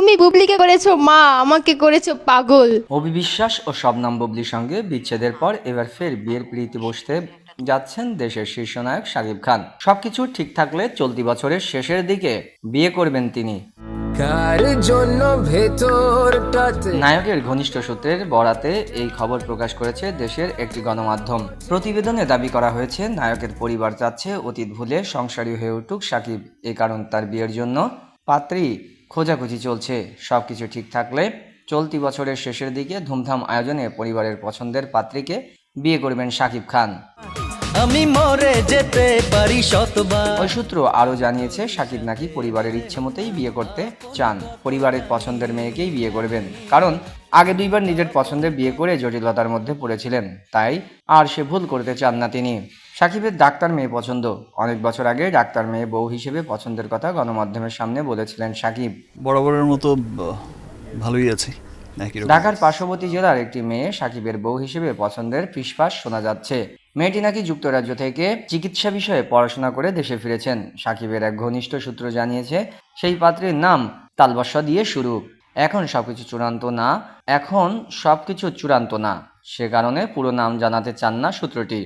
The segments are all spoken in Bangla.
তুমি বুবলিকে করেছ মা আমাকে করেছ পাগল। অভি বিশ্বাস ও শবনম বুবলির সঙ্গে বিচ্ছেদের পর এবার ফের বিয়ের পিড়িতে বসতে যাচ্ছেন দেশের শীর্ষ নায়ক শাকিব খান। সবকিছু ঠিক থাকলে চলতি বছরের শেষের দিকে বিয়ে করবেন তিনি। জন্য নায়কের ঘনিষ্ঠ সূত্রের বরাতে এই খবর প্রকাশ করেছে দেশের একটি গণমাধ্যম। প্রতিবেদনে দাবি করা হয়েছে নায়কের পরিবার চাচ্ছে অতীত ভুলে সংসারী হয়ে উঠুক সাকিব এ কারণ তার বিয়ের জন্য পাত্রী খোঁজাখুঁজি চলছে সব কিছু ঠিক থাকলে চলতি বছরের শেষের দিকে ধুমধাম আয়োজনে পরিবারের পছন্দের পাত্রীকে বিয়ে করবেন সাকিব খান। আমি মরে যেতে পারি শতবার। ওই সূত্র আরও জানিয়েছে সাকিব নাকি পরিবারের ইচ্ছে মতেই বিয়ে করতে চান। পরিবারের পছন্দের মেয়েকেই বিয়ে করবেন। কারণ আগে দুইবার নিজের পছন্দের বিয়ে করে জটিলতার মধ্যে পড়েছিলেন। তাই আর সে ভুল করতে চান না তিনি। সাকিবের ডাক্তার মেয়ে পছন্দ। অনেক বছর আগে ডাক্তার মেয়ে বউ হিসেবে পছন্দের কথা গণমাধ্যমের সামনে বলেছিলেন সাকিব। বরাবরের মতো ভালোই আছে। ঢাকার পার্শ্ববর্তী জেলার একটি মেয়ে সাকিবের বউ হিসেবে পছন্দের ফিসফাস শোনা যাচ্ছে। মেয়েটি নাকি যুক্তরাজ্য থেকে চিকিৎসা বিষয়ে পড়াশোনা করে দেশে ফিরেছেন। সাকিবের এক ঘনিষ্ঠ সূত্র জানিয়েছে সেই পাত্রের নাম তালবস্যা দিয়ে শুরু। এখন সবকিছু চূড়ান্ত না এখন সবকিছু চূড়ান্ত না। সে কারণে পুরো নাম জানাতে চান না সূত্রটি।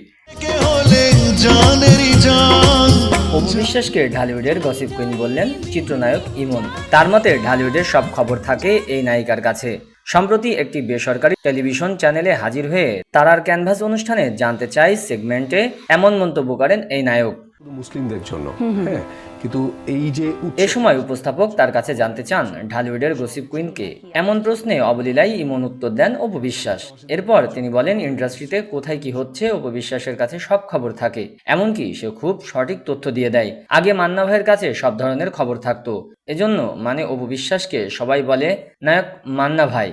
বিশ্বাসকে ঢালিউডের গসিপ কুইন বললেন চিত্রনায়ক ইমন। তার মতে ঢালিউডের সব খবর থাকে এই নায়িকার কাছে। সম্প্রতি একটি বেসরকারি টেলিভিশন চ্যানেলে হাজির হয়ে তারার ক্যানভাস অনুষ্ঠানে জানতে চাই সেগমেন্টে এমন মন্তব্য করেন এই নায়ক। মুসলিমদের জন্য। হ্যাঁ কিন্তু এই যে এ সময় উপস্থাপক তার কাছে জানতে চান ঢালিউডের গসিপ কুইনকে এমন প্রশ্নে অবলীলাই ইমন উত্তর দেন অপবিশ্বাস। এরপর তিনি বলেন ইন্ডাস্ট্রিতে কোথায় কি হচ্ছে অপবিশ্বাসের কাছে সব খবর থাকে। এমনকি সে খুব সঠিক তথ্য দিয়ে দেয়। আগে মান্না ভাইয়ের কাছে সব ধরনের খবর থাকতো। এজন্য মানে অপবিশ্বাসকে সবাই বলে নায়ক মান্না ভাই।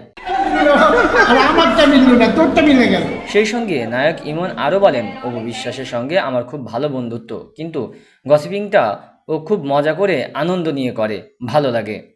মিললো না, তোরটা মিলে গেল। সেই সঙ্গে নায়ক ইমন আরও বলেন, অপু বিশ্বাসের সঙ্গে আমার খুব ভালো বন্ধুত্ব, কিন্তু গসিপিংটা ও খুব মজা করে আনন্দ নিয়ে করে, ভালো লাগে।